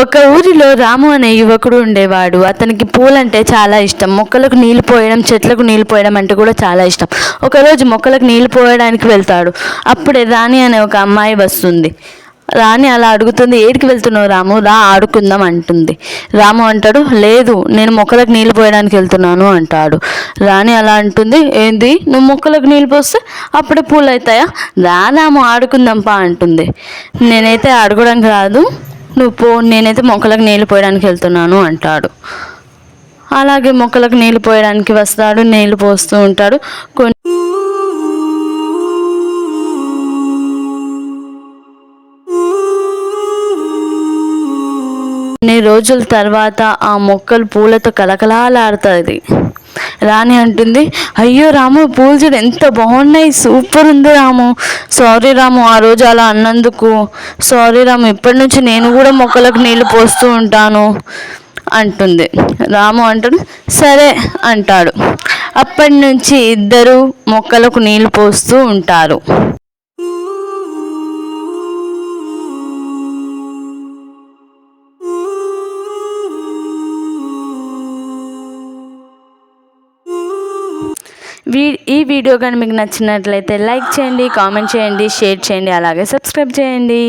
ఒక ఊరిలో రాము అనే యువకుడు ఉండేవాడు. అతనికి పూలంటే చాలా ఇష్టం. మొక్కలకు నీళ్ళు పోయడం చెట్లకు నీళ్ళు పోయడం అంటే కూడా చాలా ఇష్టం. ఒకరోజు మొక్కలకు నీళ్ళు పోయడానికి వెళ్తాడు. అప్పుడే రాణి అనే ఒక అమ్మాయి వస్తుంది. రాణి అలా అడుగుతుంది ఏడికి వెళ్తున్నావు రాము? రా ఆడుకుందాం అంటుంది. రాము అంటాడు లేదు నేను మొక్కలకు నీళ్ళు పోయడానికి వెళ్తున్నాను అంటాడు. రాణి అలా అంటుంది ఏంది? నువ్వు మొక్కలకు నీళ్ళు పోస్తే అప్పుడే పూలు అవుతాయా రా రాము ఆడుకుందాంపా అంటుంది. నేనైతే అడగడానికి రాదు. నువ్వు పో నేనైతే మొక్కలకు నీళ్ళు పోయడానికి వెళ్తున్నాను అంటాడు. అలాగే మొక్కలకు నీళ్ళు పోయడానికి వస్తాడు నీళ్ళు పోస్తూ ఉంటాడు. కొన్ని కొన్ని రోజుల తర్వాత ఆ మొక్కలు పూలతో కలకలాలాడుతుంది రాణి అంటుంది అయ్యో రాము పూలు చూడు ఎంత బాగున్నాయి సూపర్ ఉంది రాము. సారీ రాము ఆ రోజు అలా అన్నందుకు. సారీ రాము ఇప్పటి నుంచి నేను కూడా మొక్కలకు నీళ్ళు పోస్తూ ఉంటాను అంటుంది. రాము అంటాడు సరే అంటాడు. అప్పటి నుంచి ఇద్దరు మొక్కలకు నీళ్ళు పోస్తూ ఉంటారు. వీ ఈ వీడియో కానీ మీకు నచ్చినట్లయితే లైక్ చేయండి కామెంట్ చేయండి షేర్ చేయండి అలాగే సబ్స్క్రైబ్ చేయండి.